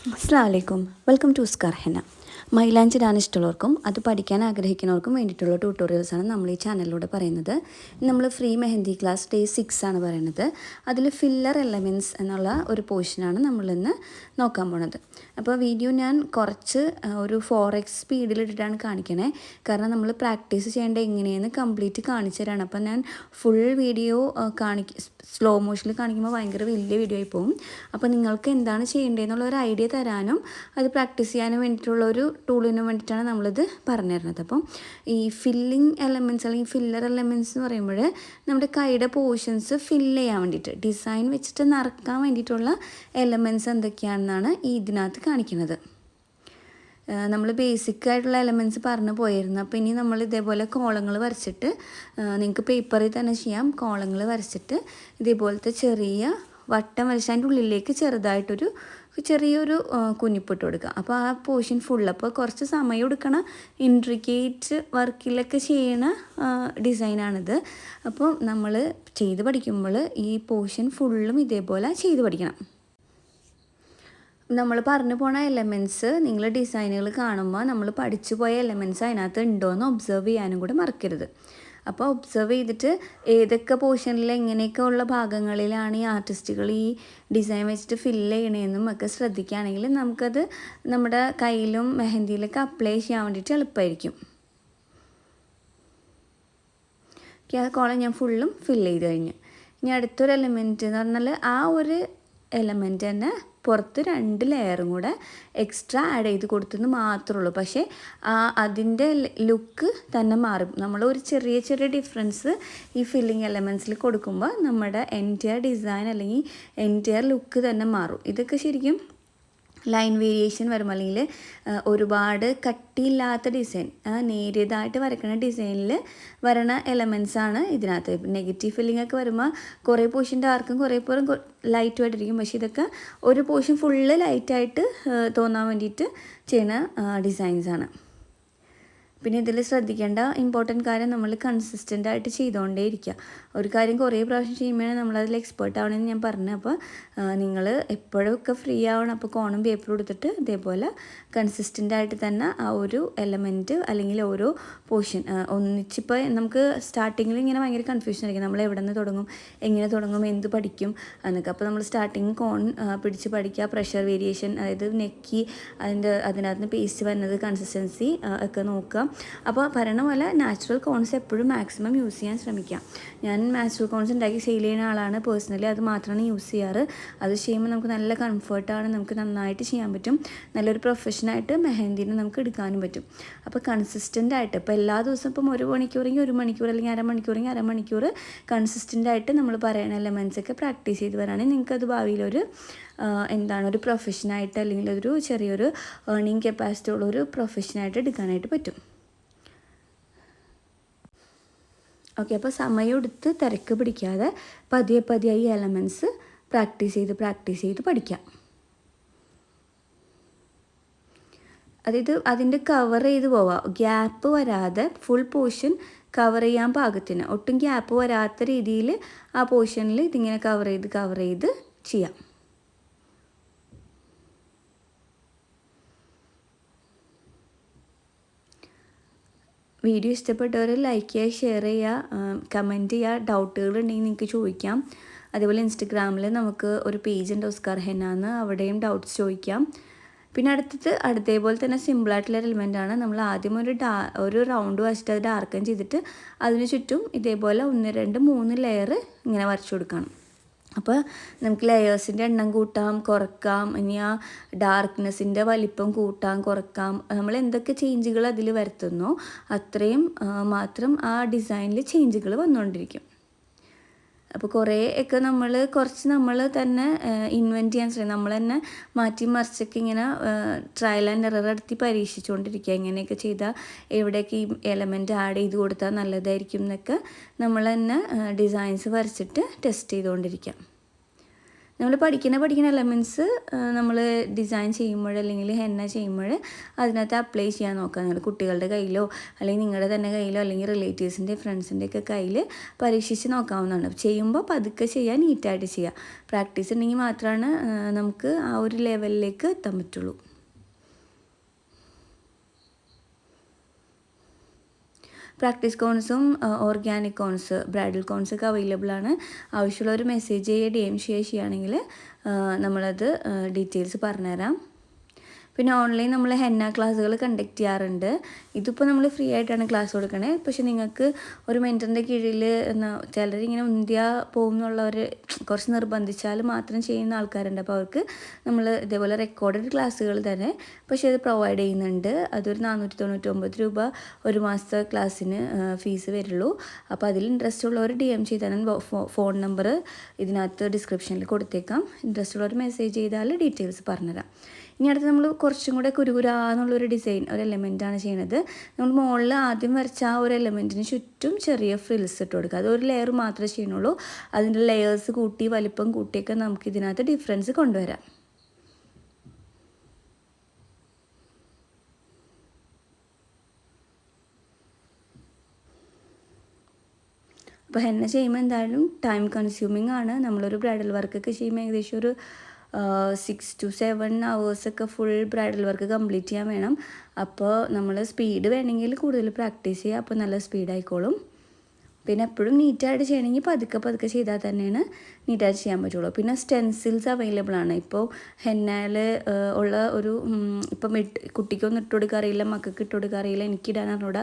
അസ്സാം വലൈക്കും welcome to scar Hena മൈലാഞ്ചി ഇടാൻ ഇഷ്ടമുള്ളവർക്കും അത് പഠിക്കാൻ ആഗ്രഹിക്കുന്നവർക്കും വേണ്ടിയിട്ടുള്ള ട്യൂട്ടോറിയൽസാണ് നമ്മൾ ഈ ചാനലിലൂടെ പറയുന്നത്. നമ്മൾ free mehndi class day six ആണ് പറയുന്നത്. അതിൽ ഫില്ലർ എലമെന്റ്സ് എന്നുള്ള ഒരു പോർഷനാണ് നമ്മളിന്ന് നോക്കാൻ പോണത്. അപ്പോൾ വീഡിയോ ഞാൻ കുറച്ച് ഒരു ഫോർ എക്സ് സ്പീഡിലിട്ടിട്ടാണ് കാണിക്കണേ. കാരണം നമ്മൾ പ്രാക്ടീസ് ചെയ്യേണ്ട എങ്ങനെയെന്ന് കംപ്ലീറ്റ് കാണിച്ചു തരാണ്. അപ്പോൾ ഞാൻ ഫുൾ വീഡിയോ കാണിക്ക സ്ലോ മോഷനിൽ കാണിക്കുമ്പോൾ ഭയങ്കര വലിയ വീഡിയോ ആയി പോകും. അപ്പോൾ നിങ്ങൾക്ക് എന്താണ് ചെയ്യേണ്ടതെന്നുള്ള ഒരു ഐഡിയ തരാനും അത് പ്രാക്ടീസ് ചെയ്യാനും വേണ്ടിയിട്ടുള്ള ഒരു ടൂളിന് വേണ്ടിയിട്ടാണ് നമ്മളിത് പറഞ്ഞു തരുന്നത് അപ്പം ഈ ഫില്ലിംഗ് എലമെന്റ്സ് അല്ലെങ്കിൽ ഫില്ലർ എലമെന്റ്സ് എന്ന് പറയുമ്പോൾ നമ്മുടെ കൈയുടെ പോർഷൻസ് ഫില്ല് ചെയ്യാൻ വേണ്ടിയിട്ട് ഡിസൈൻ വെച്ചിട്ട് നിറക്കാൻ വേണ്ടിയിട്ടുള്ള എലമെന്റ്സ് എന്തൊക്കെയാണെന്നാണ് ഇതിനകത്ത് കാണിക്കുന്നത്. നമ്മൾ ബേസിക് ആയിട്ടുള്ള എലമെന്റ്സ് പറഞ്ഞു പോയിരുന്നു. അപ്പോൾ ഇനി നമ്മൾ ഇതേപോലെ കോളങ്ങൾ വരച്ചിട്ട് നിങ്ങൾക്ക് പേപ്പറിൽ തന്നെ ചെയ്യാം. കോളങ്ങൾ വരച്ചിട്ട് ഇതേപോലത്തെ ചെറിയ വട്ടം വരച്ച് അതിന്റെ ഉള്ളിലേക്ക് ചെറുതായിട്ടൊരു ചെറിയൊരു ആ, കുഞ്ഞിപ്പിട്ട് കൊടുക്കുക അപ്പോൾ ആ പോർഷൻ ഫുൾ അപ്പോൾ കുറച്ച് സമയം എടുക്കണ ഇൻട്രിക്കേറ്റ് വർക്കിലൊക്കെ ചെയ്യണ ഡിസൈനാണിത്. അപ്പോൾ നമ്മൾ ചെയ്ത് പഠിക്കുമ്പോൾ ഈ പോർഷൻ ഫുള്ളും ഇതേപോലെ ചെയ്ത് പഠിക്കണം. നമ്മൾ പറഞ്ഞു പോണ എലമെന്റ്സ് നിങ്ങൾ ഡിസൈനുകൾ കാണുമ്പോൾ നമ്മൾ പഠിച്ചു പോയ എലമെന്റ്സ് അതിനകത്ത് ഉണ്ടോ എന്ന് ഒബ്സർവ് ചെയ്യാനും കൂടെ മറക്കരുത്. അപ്പോൾ ഒബ്സർവ് ചെയ്തിട്ട് ഏതൊക്കെ പോർഷനിൽ എങ്ങനെയൊക്കെ ഉള്ള ഭാഗങ്ങളിലാണ് ഈ ആർട്ടിസ്റ്റുകൾ ഈ ഡിസൈൻ വെച്ചിട്ട് ഫില്ല് ചെയ്യണതെന്നും ഒക്കെ ശ്രദ്ധിക്കുകയാണെങ്കിൽ നമുക്കത് നമ്മുടെ കയ്യിലും മെഹന്തിയിലൊക്കെ അപ്ലൈ ചെയ്യാൻ വേണ്ടിയിട്ട് എളുപ്പമായിരിക്കും ആ കോളം ഞാൻ ഫുള്ളും ഫില്ല് ചെയ്ത് കഴിഞ്ഞു. ഇനി അടുത്തൊരു എലമെന്റ് എന്ന് പറഞ്ഞാൽ ആ ഒരു എലമെന്റ് തന്നെ പുറത്ത് രണ്ട് ലെയറും കൂടെ എക്സ്ട്രാ ആഡ് ചെയ്ത് കൊടുത്തെന്ന് മാത്രമേ ഉള്ളൂ പക്ഷേ അതിന്റെ ലുക്ക് തന്നെ മാറും. നമ്മൾ ഒരു ചെറിയ ചെറിയ ഡിഫറൻസ് ഈ ഫില്ലിങ് എലമെൻസിൽ കൊടുക്കുമ്പോൾ നമ്മുടെ എന്റയർ ഡിസൈൻ അല്ലെങ്കിൽ എന്റയർ ലുക്ക് തന്നെ മാറും. ഇതൊക്കെ ശരിക്കും ലൈൻ വേരിയേഷൻ വരുമ്പോൾ അല്ലെങ്കിൽ ഒരുപാട് കട്ടിയില്ലാത്ത ഡിസൈൻ നേരിയതായിട്ട് വരയ്ക്കുന്ന ഡിസൈനിൽ വരണ എലമെൻസ് ആണ് ഇതിനകത്ത്. നെഗറ്റീവ് ഫില്ലിംഗ് ഒക്കെ വരുമ്പോൾ കുറേ പോർഷൻ ഡാർക്കും കുറേ പോറും ലൈറ്റും ആയിട്ടിരിക്കും. പക്ഷേ ഇതൊക്കെ ഒരു പോർഷൻ ഫുള്ള് ലൈറ്റായിട്ട് തോന്നാൻ വേണ്ടിയിട്ട് ചെയ്യുന്ന ഡിസൈൻസാണ് പിന്നെ ഇതിൽ ശ്രദ്ധിക്കേണ്ട ഇമ്പോർട്ടന്റ് കാര്യം നമ്മൾ കൺസിസ്റ്റന്റ് ആയിട്ട് ചെയ്തുകൊണ്ടേ ഇരിക്കുക. ഒരു കാര്യം കുറേ പ്രാവശ്യം ചെയ്യുമ്പോഴാണ് നമ്മളതിൽ എക്സ്പേർട്ട് ആവണമെന്ന് ഞാൻ പറഞ്ഞു അപ്പോൾ നിങ്ങൾ എപ്പോഴൊക്കെ ഫ്രീ ആവണം അപ്പോൾ കോണും പേപ്പറും എടുത്തിട്ട് ഇതേപോലെ കൺസിസ്റ്റന്റ് ആയിട്ട് തന്നെ ആ ഒരു എലമെന്റ് അല്ലെങ്കിൽ ഓരോ പോർഷൻ ഒന്നിച്ചിപ്പോൾ നമുക്ക് സ്റ്റാർട്ടിങ്ങിൽ ഇങ്ങനെ ഭയങ്കര കൺഫ്യൂഷൻ ആയിരിക്കും. നമ്മൾ എവിടെ നിന്ന് തുടങ്ങും എങ്ങനെ തുടങ്ങും എന്ത് പഠിക്കും എന്നൊക്കെ. അപ്പോൾ നമ്മൾ സ്റ്റാർട്ടിങ് കോൺ പിടിച്ച് പഠിക്കുക പ്രഷർ വേരിയേഷൻ അതായത് നെക്കി അതിന്റെ അതിനകത്ത് പേസ്റ്റ് വരുന്നത് കൺസിസ്റ്റൻസി ഒക്കെ നോക്കുക. അപ്പോൾ പറയണ പോലെ നാച്ചുറൽ കോൺസ് എപ്പോഴും മാക്സിമം യൂസ് ചെയ്യാൻ ശ്രമിക്കാം. ഞാൻ നാച്ചുറൽ കോൺസ് ഉണ്ടാക്കി സെയിൽ ചെയ്യുന്ന ആളാണ്. പേഴ്സണലി അത് മാത്രമാണ് യൂസ് ചെയ്യാറ്. അത് ചെയ്യുമ്പോൾ നമുക്ക് നല്ല കംഫർട്ടാണ് നമുക്ക് നന്നായിട്ട് ചെയ്യാൻ പറ്റും. നല്ലൊരു പ്രൊഫഷനായിട്ട് മെഹന്തിനെ നമുക്ക് എടുക്കാനും പറ്റും. അപ്പോൾ കൺസിസ്റ്റന്റ് ആയിട്ട് ഇപ്പോൾ എല്ലാ ദിവസവും ഇപ്പം ഒരു മണിക്കൂറെങ്കിൽ ഒരു മണിക്കൂർ അല്ലെങ്കിൽ അരമണിക്കൂറെങ്കിൽ അരമണിക്കൂർ കൺസിസ്റ്റന്റ് ആയിട്ട് നമ്മൾ പറയുന്ന എലമെൻസ് ഒക്കെ പ്രാക്ടീസ് ചെയ്ത് വരാണെങ്കിൽ നിങ്ങൾക്കത് ഭാവിയിലൊരു എന്താണ് ഒരു പ്രൊഫഷനായിട്ട് അല്ലെങ്കിൽ ഒരു ചെറിയൊരു ഏർണിംഗ് കപ്പാസിറ്റി ഉള്ള ഒരു പ്രൊഫഷനായിട്ട് എടുക്കാനായിട്ട് പറ്റും. ഓക്കെ അപ്പോൾ സമയം എടുത്ത് തിരക്ക് പിടിക്കാതെ പതിയെ പതിയെ ഈ എലമെന്റ്സ് പ്രാക്ടീസ് ചെയ്ത് പ്രാക്ടീസ് ചെയ്ത് പഠിക്കാം. അതായത് അതിന്റെ കവർ ചെയ്ത് പോവാം. ഗ്യാപ്പ് വരാതെ ഫുൾ പോർഷൻ കവർ ചെയ്യാൻ പാകത്തിന്. ഒട്ടും ഗ്യാപ്പ് വരാത്ത രീതിയിൽ ആ പോർഷനിൽ ഇതിങ്ങനെ കവർ ചെയ്ത് കവർ ചെയ്ത് ചെയ്യാം. വീഡിയോ ഇഷ്ടപ്പെട്ടവർ ലൈക്ക് ചെയ്യുക ഷെയർ ചെയ്യുക കമന്റ് ചെയ്യുക ഡൗട്ടുകൾ ഉണ്ടെങ്കിൽ നിങ്ങൾക്ക് ചോദിക്കാം. അതേപോലെ ഇൻസ്റ്റഗ്രാമിൽ നമുക്ക് ഒരു പേജ് ഉണ്ട് ഓസ്കാർ ഹെന്നാന്ന് അവിടെയും ഡൗട്ട്സ് ചോദിക്കാം. പിന്നെ അടുത്തത് അടുത്തേപോലെ തന്നെ സിമ്പിളായിട്ടുള്ള ആണ്. നമ്മൾ ആദ്യം ഒരു ഡാ ഒരു റൗണ്ട് വച്ചിട്ട് അത് ഡാർക്കൻ ചെയ്തിട്ട് അതിന് ചുറ്റും ഇതേപോലെ ഒന്ന് രണ്ട് മൂന്ന് ലെയർ ഇങ്ങനെ വരച്ചു കൊടുക്കണം. അപ്പോൾ നമുക്ക് ലെയേഴ്സിന്റെ എണ്ണം കൂട്ടാം കുറക്കാം. ഇനി ആ ഡാർക്ക്നെസ്സിന്റെ വലിപ്പം കൂട്ടാം കുറക്കാം. നമ്മൾ എന്തൊക്കെ ചേഞ്ചുകൾ അതിൽ വരുത്തുന്നോ അത്രയും മാത്രം ആ ഡിസൈനിൽ ചേഞ്ചുകൾ വന്നുകൊണ്ടിരിക്കും അപ്പോൾ കുറേ ഒക്കെ നമ്മൾ കുറച്ച് നമ്മൾ തന്നെ ഇൻവെന്റ് ചെയ്യാൻ ശ്രമിക്കും. നമ്മൾ തന്നെ മാറ്റി മറിച്ചൊക്കെ ഇങ്ങനെ ട്രയൽ ആൻഡ് എറർ നടത്തി പരീക്ഷിച്ചുകൊണ്ടിരിക്കുക ഇങ്ങനെയൊക്കെ ചെയ്താൽ എവിടെയൊക്കെ ഈ എലമെന്റ് ആഡ് ചെയ്ത് കൊടുത്താൽ നല്ലതായിരിക്കും എന്നൊക്കെ നമ്മൾ തന്നെ ഡിസൈൻസ് വരച്ചിട്ട് ടെസ്റ്റ് ചെയ്തുകൊണ്ടിരിക്കാം നമ്മൾ പഠിക്കുന്ന പഠിക്കുന്ന എലമെന്റ്സ് നമ്മൾ ഡിസൈൻ ചെയ്യുമ്പോൾ അല്ലെങ്കിൽ ഹെന്ന ചെയ്യുമ്പോൾ അതിനകത്ത് അപ്ലൈ ചെയ്യാൻ നോക്കുക. നിങ്ങൾ കുട്ടികളുടെ കയ്യിലോ അല്ലെങ്കിൽ നിങ്ങളുടെ തന്നെ കയ്യിലോ അല്ലെങ്കിൽ റിലേറ്റീവ്സിന്റെ ഫ്രണ്ട്സിന്റെ ഒക്കെ കയ്യിൽ പരീക്ഷിച്ച് നോക്കാവുന്നതാണ്. ചെയ്യുമ്പോൾ പതുക്കെ ചെയ്യാൻ നീറ്റായിട്ട് ചെയ്യുക പ്രാക്ടീസ് ഉണ്ടെങ്കിൽ മാത്രമാണ് നമുക്ക് ആ ഒരു ലെവലിലേക്ക് എത്താൻ പറ്റുള്ളൂ. പ്രാക്ടീസ് കോൺസും ഓർഗാനിക് കോൺസ് ബ്രൈഡൽ കോൺസ് ഒക്കെ അവൈലബിൾ ആണ്. ആവശ്യമുള്ളവർ മെസ്സേജ് ചെയ്യുക ഡി എം ഷെയർ ചെയ്യുകയാണെങ്കിൽ നമ്മളത് ഡീറ്റെയിൽസ് പറഞ്ഞുതരാം. പിന്നെ ഓൺലൈൻ നമ്മൾ ഹെന്ന ക്ലാസ്സുകൾ കണ്ടക്ട് ചെയ്യാറുണ്ട്. ഇതിപ്പോൾ നമ്മൾ ഫ്രീ ആയിട്ടാണ് ക്ലാസ് കൊടുക്കണേ. പക്ഷേ നിങ്ങൾക്ക് ഒരു മെന്ററിന്റെ കീഴിൽ ചിലരിങ്ങനെ ഇന്ത്യ പോകും എന്നുള്ളവർ കുറച്ച് നിർബന്ധിച്ചാൽ മാത്രം ചെയ്യുന്ന ആൾക്കാരുണ്ട്. അപ്പോൾ അവർക്ക് നമ്മൾ ഇതേപോലെ റെക്കോർഡഡ് ക്ലാസ്സുകൾ തന്നെ പക്ഷേ അത് പ്രൊവൈഡ് ചെയ്യുന്നുണ്ട്. അതൊരു നാനൂറ്റി തൊണ്ണൂറ്റൊമ്പത് രൂപ ഒരു മാസത്തെ ക്ലാസ്സിന് ഫീസ് വരുള്ളൂ. അപ്പോൾ അതിൽ ഇൻട്രസ്റ്റ് ഉള്ളവർ ഡി എം ചെയ്താൽ ഫോൺ നമ്പർ ഇതിനകത്ത് ഡിസ്ക്രിപ്ഷനിൽ കൊടുത്തേക്കാം. ഇൻട്രസ്റ്റ് ഉള്ളവർ മെസ്സേജ് ചെയ്താൽ ഡീറ്റെയിൽസ് പറഞ്ഞുതരാം. ഇനി അടുത്ത് നമ്മൾ കുറച്ചും കൂടെ കുരുകുരാന്നുള്ളൊരു ഡിസൈൻ ഒരു എലമെന്റാണ് ചെയ്യുന്നത് നമ്മൾ മുകളിൽ ആദ്യം വരച്ച ആ ഒരു എലമെന്റിന് ചുറ്റും ചെറിയ ഫ്രിൽസ് ഇട്ട് കൊടുക്കുക. അത് ഒരു ലെയർ മാത്രമേ ചെയ്യണുള്ളൂ അതിന്റെ ലെയേഴ്സ് കൂട്ടി വലിപ്പം കൂട്ടിയൊക്കെ നമുക്ക് ഇതിനകത്ത് ഡിഫറൻസ് കൊണ്ടുവരാം. അപ്പോൾ ഹെന്ന ചെയ്യുമ്പോൾ എന്തായാലും ടൈം കൺസ്യൂമിങ് ആണ്. നമ്മളൊരു ബ്രൈഡൽ വർക്കൊക്കെ ചെയ്യുമ്പോൾ ഏകദേശം ഒരു സിക്സ് ടു സെവൻ അവേഴ്സൊക്കെ ഫുൾ ബ്രൈഡൽ വർക്ക് കംപ്ലീറ്റ് ചെയ്യാൻ വേണം. അപ്പോൾ നമ്മൾ സ്പീഡ് വേണമെങ്കിൽ കൂടുതൽ പ്രാക്ടീസ് ചെയ്യുക അപ്പോൾ നല്ല സ്പീഡ് ആയിക്കോളും. പിന്നെ എപ്പോഴും നീറ്റായിട്ട് ചെയ്യണമെങ്കിൽ പതുക്കെ പതുക്കെ ചെയ്താൽ തന്നെയാണ് നീറ്റായിട്ട് ചെയ്യാൻ പറ്റുള്ളൂ. പിന്നെ സ്റ്റെൻസിൽസ് അവൈലബിൾ ആണ്. ഇപ്പോൾ ഹെന്നയിൽ ഉള്ള ഒരു ഇപ്പം ഇട്ട് കുട്ടിക്കൊന്നും ഇട്ട് കൊടുക്കാൻ അറിയില്ല മക്കൾക്ക് ഇട്ട് കൊടുക്കാൻ അറിയില്ല എനിക്ക് ഇടാൻ അറിഞ്ഞൂടാ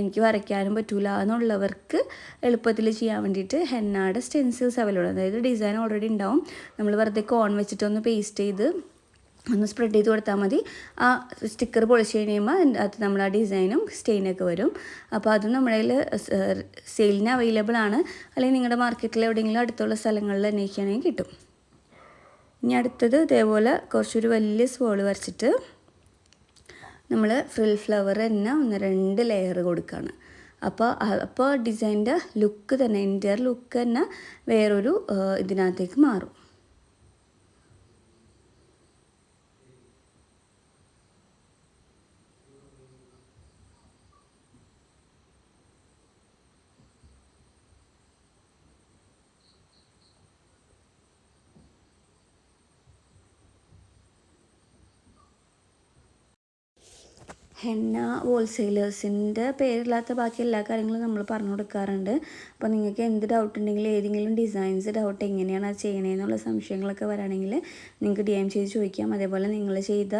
എനിക്ക് വരയ്ക്കാനും പറ്റൂല എന്നുള്ളവർക്ക് എളുപ്പത്തിൽ ചെയ്യാൻ വേണ്ടിയിട്ട് ഹെന്നയുടെ സ്റ്റെൻസിൽസ് അവൈലബിൾ അതായത് ഡിസൈൻ ഓൾറെഡി ഉണ്ടാവും. നമ്മൾ വെറുതെ കോൺ വെച്ചിട്ടൊന്ന് പേസ്റ്റ് ചെയ്ത് ഒന്ന് സ്പ്രെഡ് ചെയ്ത് കൊടുത്താൽ മതി. ആ സ്റ്റിക്കർ പൊളിച്ച് കഴിയുമ്പോൾ അത് നമ്മൾ ആ ഡിസൈനും സ്റ്റെയിനൊക്കെ വരും. അപ്പോൾ അതും നമ്മുടെ കയ്യിൽ സെയിലിന് അവൈലബിൾ ആണ്. അല്ലെങ്കിൽ നിങ്ങളുടെ മാർക്കറ്റിൽ എവിടെയെങ്കിലും അടുത്തുള്ള സ്ഥലങ്ങളിൽ അന്വേഷിക്കുകയാണെങ്കിൽ കിട്ടും. ഇനി അടുത്തത് ഇതേപോലെ കുറച്ചൊരു വലിയ സ്പോൾ വരച്ചിട്ട് നമ്മൾ ഫ്രിൽ ഫ്ലവർ തന്നെ ഒന്ന് രണ്ട് ലെയർ കൊടുക്കുകയാണ് അപ്പോൾ അപ്പോൾ ഡിസൈന്റെ ലുക്ക് തന്നെ ഇന്റീരിയർ ലുക്ക് തന്നെ വേറൊരു ഇതിനകത്തേക്ക് മാറും. ഹെന്ന ഹോൾസെയിലേഴ്സിന്റെ പേരില്ലാത്ത ബാക്കി എല്ലാ കാര്യങ്ങളും നമ്മൾ പറഞ്ഞു കൊടുക്കാറുണ്ട്. അപ്പോൾ നിങ്ങൾക്ക് എന്ത് ഡൗട്ട് ഉണ്ടെങ്കിലും ഏതെങ്കിലും ഡിസൈൻസ് ഡൗട്ട് എങ്ങനെയാണ് അത് ചെയ്യണേന്നുള്ള സംശയങ്ങളൊക്കെ വരാണെങ്കിൽ നിങ്ങൾക്ക് ഡി എം ചെയ്ത് ചോദിക്കാം. അതേപോലെ നിങ്ങൾ ചെയ്ത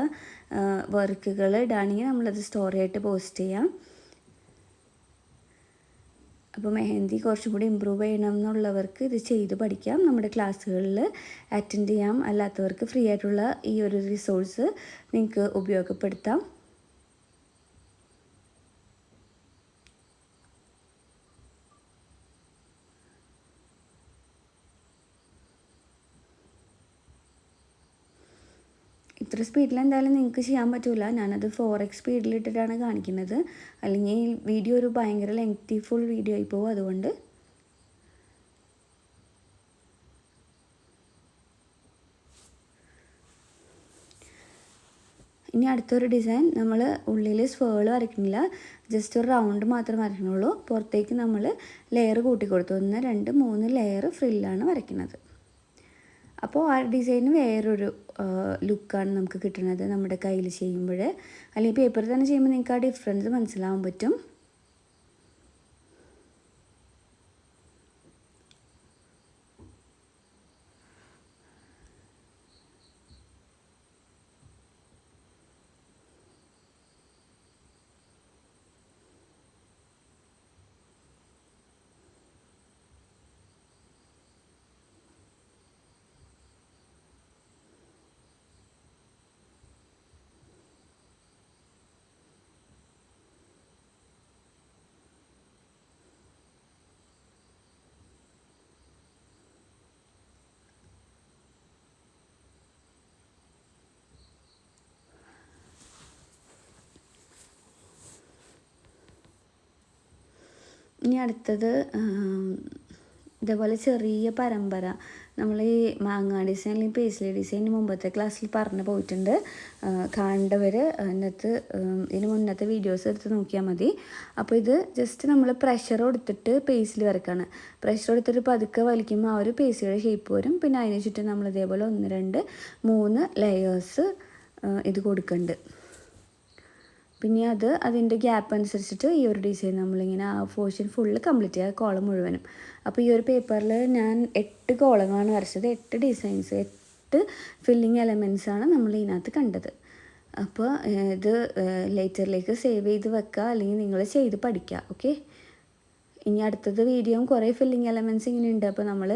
വർക്കുകൾ ഇടാണെങ്കിൽ നമ്മളത് സ്റ്റോറി ആയിട്ട് പോസ്റ്റ് ചെയ്യാം. അപ്പോൾ മെഹന്തി കുറച്ചും കൂടി ഇമ്പ്രൂവ് ചെയ്യണം എന്നുള്ളവർക്ക് ഇത് ചെയ്ത് പഠിക്കാം. നമ്മുടെ ക്ലാസ്സുകളിൽ അറ്റൻഡ് ചെയ്യാം. അല്ലാത്തവർക്ക് ഫ്രീ ആയിട്ടുള്ള ഈ ഒരു റിസോഴ്സ് നിങ്ങൾക്ക് ഉപയോഗപ്പെടുത്താം. ഇത്ര സ്പീഡിൽ എന്തായാലും നിങ്ങൾക്ക് ചെയ്യാൻ പറ്റില്ല ഞാനത് ഫോർ എക്സ് സ്പീഡിലിട്ടിട്ടാണ് കാണിക്കുന്നത്. അല്ലെങ്കിൽ വീഡിയോ ഒരു ഭയങ്കര ലെങ്തി ഫുൾ വീഡിയോ ആയി പോകും. അതുകൊണ്ട് ഇനി അടുത്തൊരു ഡിസൈൻ നമ്മൾ ഉള്ളിൽ സ്വേൾ വരയ്ക്കുന്നില്ല. ജസ്റ്റ് ഒരു റൗണ്ട് മാത്രം വരയ്ക്കണുള്ളൂ. പുറത്തേക്ക് നമ്മൾ ലെയർ കൂട്ടി കൊടുത്തു ഒന്ന് രണ്ട് മൂന്ന് ലെയർ ഫ്രില്ലാണ് വരയ്ക്കുന്നത്. അപ്പോൾ ആ ഡിസൈന് വേറൊരു ലുക്കാണ് നമുക്ക് കിട്ടുന്നത് നമ്മുടെ കയ്യിൽ ചെയ്യുമ്പോൾ. അല്ലെങ്കിൽ പേപ്പറിൽ തന്നെ ചെയ്യുമ്പോൾ നിങ്ങൾക്ക് ആ ഡിഫറൻസ് മനസ്സിലാവാൻ പറ്റും. ഇനി അടുത്തത് ഇതേപോലെ ചെറിയ പരമ്പര. നമ്മൾ ഈ മാങ്ങ ഡിസൈൻ അല്ലെങ്കിൽ പേസ്ലി ഡിസൈൻ മുമ്പത്തെ ക്ലാസ്സിൽ പറഞ്ഞു പോയിട്ടുണ്ട്. കാണേണ്ടവർ അതിനകത്ത് ഇതിന് മുന്നത്തെ വീഡിയോസ് എടുത്ത് നോക്കിയാൽ മതി. അപ്പോൾ ഇത് ജസ്റ്റ് നമ്മൾ പ്രഷർ കൊടുത്തിട്ട് പേസ്ലി വരക്കാണ് പ്രഷർ കൊടുത്തിട്ട് പതുക്കെ വലിക്കുമ്പോൾ ആ ഒരു പേസ്ലിയുടെ ഷേപ്പ് വരും. പിന്നെ അതിന് ചുറ്റും നമ്മൾ ഇതേപോലെ ഒന്ന് രണ്ട് മൂന്ന് ലെയേഴ്സ് ഇത് കൊടുക്കുന്നുണ്ട് പിന്നെ അത് അതിന്റെ ഗ്യാപ്പ് അനുസരിച്ചിട്ട് ഈ ഒരു ഡിസൈൻ നമ്മളിങ്ങനെ ആ പോർഷൻ ഫുള്ള് കംപ്ലീറ്റ് ചെയ്യുക കോളം മുഴുവനും. അപ്പോൾ ഈ ഒരു പേപ്പറിൽ ഞാൻ എട്ട് കോളങ്ങളാണ് വരച്ചത്. എട്ട് ഡിസൈൻസ് എട്ട് ഫില്ലിങ് എലമെൻസാണ് നമ്മൾ ഇതിനകത്ത് കണ്ടത്. അപ്പോൾ ഇത് ലേറ്ററിലേക്ക് സേവ് ചെയ്ത് വെക്കുക അല്ലെങ്കിൽ നിങ്ങൾ ചെയ്ത് പഠിക്കുക ഓക്കെ ഇനി അടുത്തത് വീഡിയോയും കുറേ ഫില്ലിംഗ് എലമെന്റ്സ് ഇങ്ങനെ ഉണ്ട് അപ്പോൾ നമ്മൾ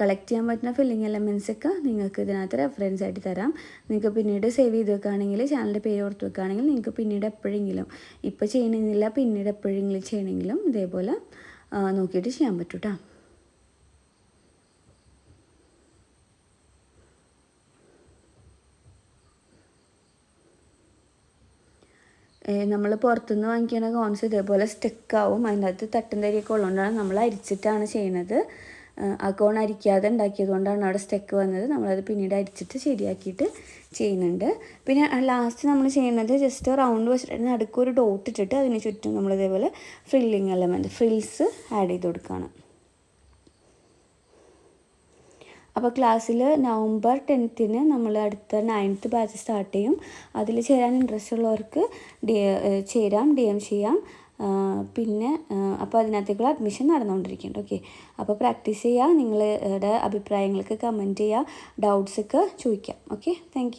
കളക്ട് ചെയ്യാൻ പറ്റുന്ന ഫില്ലിംഗ് എലമെന്റ്സ് ഒക്കെ നിങ്ങൾക്ക് ഇതിനകത്ത് റെഫറൻസ് ആയിട്ട് തരാം. നിങ്ങൾക്ക് പിന്നീട് സേവ് ചെയ്ത് വെക്കുകയാണെങ്കിൽ ചാനലിന്റെ പേര് ഓർത്ത് വെക്കുകയാണെങ്കിൽ നിങ്ങൾക്ക് പിന്നീട് എപ്പോഴെങ്കിലും ഇപ്പോൾ ചെയ്യണമെന്നില്ല പിന്നീട് എപ്പോഴെങ്കിലും ചെയ്യണമെങ്കിലും ഇതേപോലെ നോക്കിയിട്ട് ചെയ്യാൻ പറ്റും നമ്മൾ പുറത്തുനിന്ന് വാങ്ങിക്കുന്ന കോൺസ് ഇതേപോലെ സ്റ്റക്കാവും അതിനകത്ത് തട്ടും തരിയൊക്കെ ഉള്ളതുകൊണ്ടാണ് നമ്മൾ അരിച്ചിട്ടാണ് ചെയ്യുന്നത് ആ കോൺ അരിക്കാതെ ഉണ്ടാക്കിയത് കൊണ്ടാണ് അവിടെ സ്റ്റെക്ക് വന്നത്. നമ്മളത് പിന്നീട് അരിച്ചിട്ട് ശരിയാക്കിയിട്ട് ചെയ്യുന്നുണ്ട്. പിന്നെ ലാസ്റ്റ് നമ്മൾ ചെയ്യുന്നത് ജസ്റ്റ് റൗണ്ട് വെച്ചിട്ട് നടുക്കൊരു ഡോട്ട് ഇട്ടിട്ട് അതിന് ചുറ്റും നമ്മൾ ഇതേപോലെ ഫ്രില്ലിങ് എലമെന്റ് ഫ്രിൽസ് ആഡ് ചെയ്ത് കൊടുക്കുകയാണ് അപ്പോൾ ക്ലാസ്സിൽ നവംബർ ടെൻത്തിന് നമ്മൾ അടുത്ത നയൻത്ത് ബാച്ച് സ്റ്റാർട്ട് ചെയ്യും. അതിൽ ചേരാൻ ഇൻട്രസ്റ്റ് ഉള്ളവർക്ക് ഡി ചേരാം ഡി എം ചെയ്യാം. പിന്നെ അപ്പോൾ അതിനകത്തേക്കുള്ള അഡ്മിഷൻ നടന്നുകൊണ്ടിരിക്കുന്നുണ്ട്. ഓക്കെ അപ്പോൾ പ്രാക്ടീസ് ചെയ്യുക നിങ്ങളുടെ അഭിപ്രായങ്ങൾക്ക് കമന്റ് ചെയ്യുക ഡൗട്ട്സൊക്കെ ചോദിക്കാം. Okay thank